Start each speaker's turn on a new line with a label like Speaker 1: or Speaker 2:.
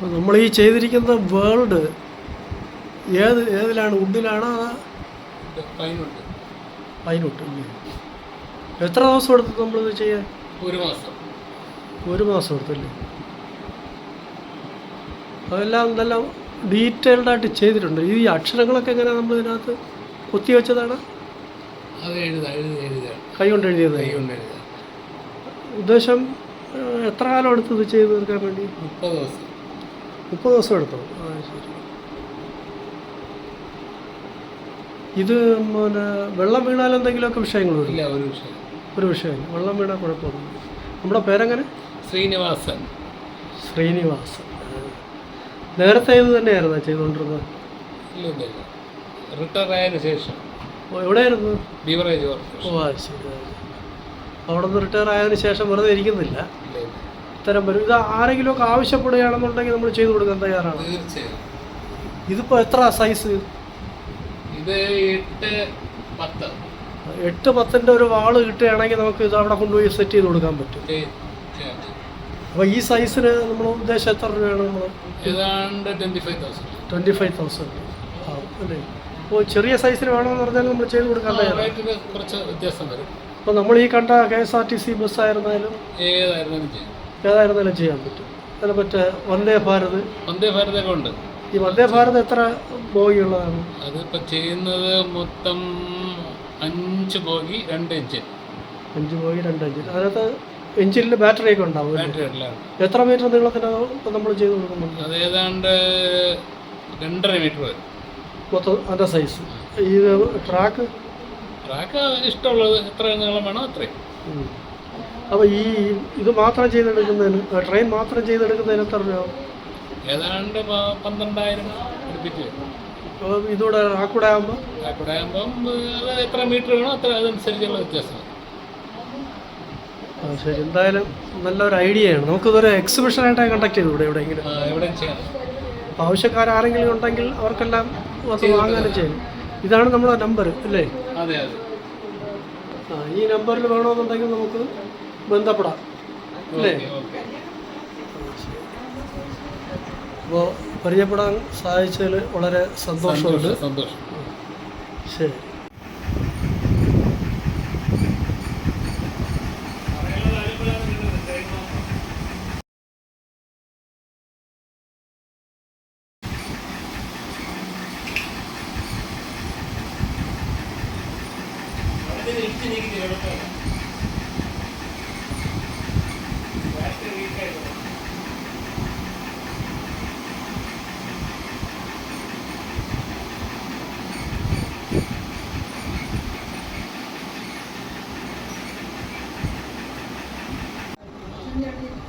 Speaker 1: അപ്പോൾ നമ്മൾ ഈ ചെയ്തിരിക്കുന്ന വേൾഡ് ഏത് ഏതിലാണ്?
Speaker 2: ഉഡിലാണോ
Speaker 1: പൈനുട്ട് എത്ര ദിവസം എടുത്തു നമ്മളിത് ചെയ്യാൻ?
Speaker 2: ഒരു മാസം.
Speaker 1: ഒരു മാസം എടുത്തല്ലേ അതെല്ലാം നല്ല ഡീറ്റെയിൽഡ് ആയിട്ട് ചെയ്തിട്ടുണ്ട്. ഈ അക്ഷരങ്ങളൊക്കെ എങ്ങനെ നമ്മൾ ഇതിനകത്ത് കൊത്തി വെച്ചതാണ്?
Speaker 2: അത് എഴുതാ എഴുതി എഴുതുക
Speaker 1: കൈ കൊണ്ട് എഴുതിയത്? ഉദ്ദേശം എത്ര കാലം എടുത്തത് ഇത് ചെയ്ത് തീർക്കാൻ വേണ്ടി?
Speaker 2: മുപ്പത് ദിവസം.
Speaker 1: മുപ്പത് ദിവസം എടുത്തു? ഇത് പിന്നെ വെള്ളം വീണാൽ എന്തെങ്കിലുമൊക്കെ വിഷയങ്ങൾ വരും?
Speaker 2: ഇല്ല ഒരു വിഷയം.
Speaker 1: ഒരു വിഷയമില്ല. വെള്ളം വീണാൽ കുഴപ്പമൊന്നും നമ്മുടെ പേരെങ്ങനെ?
Speaker 2: ശ്രീനിവാസൻ.
Speaker 1: ശ്രീനിവാസൻ. നേരത്തെ ഇത് തന്നെയായിരുന്നു ചെയ്തുകൊണ്ടിരുന്നത്?
Speaker 2: റിട്ടയർ ആയതിനു ശേഷം.
Speaker 1: എവിടെയായിരുന്നു?
Speaker 2: ബീവറേജ്
Speaker 1: ഓ ശരി അവിടെ നിന്ന് റിട്ടയർ ആയതിനു ശേഷം വെറുതെ ഇരിക്കുന്നില്ല? ഇത്തരം വരും. ഇത് ആരെങ്കിലുമൊക്കെ ആവശ്യപ്പെടുകയാണെന്നുണ്ടെങ്കിൽ നമ്മൾ ചെയ്തു കൊടുക്കാൻ തയ്യാറാണ്.
Speaker 2: തീർച്ചയായും.
Speaker 1: ഇതിപ്പോൾ എത്ര സൈസ്
Speaker 2: ഇത് എട്ട് പത്ത്.
Speaker 1: എട്ട് പത്തിന്റെ ഒരു വാൾ കിട്ടുകയാണെങ്കിൽ നമുക്ക് ഇത് അവിടെ കൊണ്ടുപോയി സെറ്റ് ചെയ്ത് കൊടുക്കാൻ പറ്റും.
Speaker 2: അപ്പൊ.
Speaker 1: അപ്പോൾ ഈ സൈസിന് നമ്മൾ ഉദ്ദേശം എത്ര രൂപയാണ് നമ്മൾ
Speaker 2: ഏതാണ്ട് twenty five thousand
Speaker 1: twenty five thousand ആവും അല്ലേ? അപ്പോൾ ചെറിയ സൈസിന് വേണമെന്ന് പറഞ്ഞാൽ നമ്മൾ ചെയ്ത് കൊടുക്കാൻ തയ്യാറാണ്.
Speaker 2: കുറച്ച് വ്യത്യാസം വരും.
Speaker 1: അപ്പോൾ നമ്മൾ ഈ കണ്ട K S R T C ബസ്സായിരുന്നാലും
Speaker 2: ഏതായിരുന്നാലും ചെയ്യും.
Speaker 1: ഏതായിരുന്നാലും ചെയ്യാൻ പറ്റും. അതിനെ മറ്റേ വന്ദേ ഭാരത്.
Speaker 2: വന്ദേ ഭാരതൊക്കെ ഉണ്ട്.
Speaker 1: ഈ വന്ദേ ഭാരത് എത്ര ബോഗിയുള്ളതാണ്
Speaker 2: അതിപ്പോൾ ചെയ്യുന്നത് മൊത്തം അഞ്ച് ബോഗി രണ്ട് എഞ്ചിൻ.
Speaker 1: അഞ്ച് ബോഗി രണ്ട് എഞ്ചിൻ. അതിനകത്ത് എഞ്ചിനിൽ ബാറ്ററി ഒക്കെ ഉണ്ടാവും?
Speaker 2: ബാറ്ററി എല്ലാം.
Speaker 1: എത്ര മീറ്റർ നീളത്തിന് നമ്മൾ ചെയ്ത് കൊടുക്കുന്നുണ്ട്
Speaker 2: അത് ഏതാണ്ട് രണ്ടര മീറ്റർ വരും.
Speaker 1: മൊത്തം അതിന്റെ സൈസ് ഈ ട്രാക്ക്?
Speaker 2: ട്രാക്ക് ഇഷ്ടമുള്ളത് എത്ര നീളം വേണോ അത്രയും.
Speaker 1: അപ്പോൾ ഈ ഇത് മാത്രം ചെയ്തെടുക്കുന്നതിന് ട്രെയിൻ മാത്രം ചെയ്തെടുക്കുന്നതിന് എത്ര രൂപ?
Speaker 2: ഏതാണ്ട് പന്ത്രണ്ടായിരം അടുപ്പിച്ച്. വരും
Speaker 1: ആ ഇതൂടെ റാക്കൂടെ ആകുമ്പോൾ
Speaker 2: കൂടെ ആകുമ്പം അത് എത്ര മീറ്റർ വേണോ അത്ര അതനുസരിച്ചുള്ള വ്യത്യാസം.
Speaker 1: ആ ശരി. എന്തായാലും നല്ലൊരു ഐഡിയയാണ് നമുക്കിതൊരു എക്സിബിഷനായിട്ട് കണ്ടക്ട് ചെയ്തു ഇവിടെ എവിടെയെങ്കിലും.
Speaker 2: ആ, എവിടെയും ചെയ്യാം.
Speaker 1: ആവശ്യക്കാരാരെങ്കിലും ഉണ്ടെങ്കിൽ അവർക്കെല്ലാം വന്ന് വാങ്ങാനും ചെയ്യും. ഇതാണ് നമ്മുടെ നമ്പർ അല്ലേ?
Speaker 2: അതെ അതെ.
Speaker 1: ആ ഈ നമ്പറിൽ വേണമെന്നുണ്ടെങ്കിൽ നമുക്ക് ബന്ധപ്പെടാം. അല്ലേ? അപ്പോൾ പരിചയപ്പെടാൻ സാധിച്ചതിൽ വളരെ സന്തോഷമുണ്ട്.
Speaker 2: സന്തോഷം.
Speaker 1: ശരി.
Speaker 3: నీకు జరుగుతాయి లాస్ట్ వీక్ అయిపోయింది Gracias.